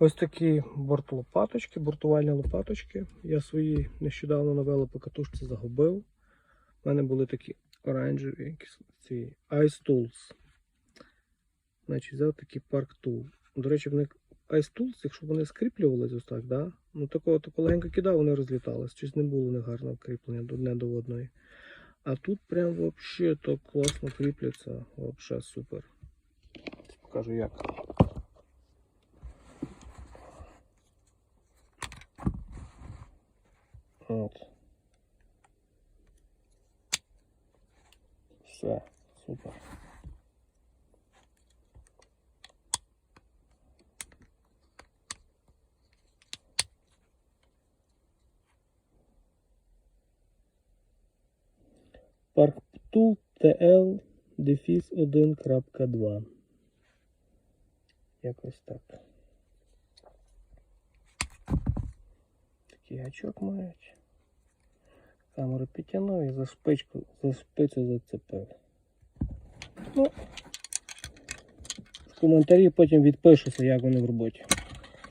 Ось такі бортлопаточки, бортувальні лопаточки. Я свої нещодавно на велопокатушці загубив. У мене були такі оранжеві ці Ice Tools. Значить, взяв такий Park Tool. До речі, вони Ice Tools, якщо вони скріплювалися ось так, да? ну такого тако легенько кидав, вони розлітались. Щось не було негарного кріплення одне до одної. А тут прям вообще так класно кріпляться. Вообще супер. Покажу як. От. Все, супер. Парктул TL дефіс 1.2. Якось так. Такий гачок мають. Камеру підтягнув і за шпичку, за шпицю зацепив. Ну, в коментарі потім відпишуся, як вони в роботі.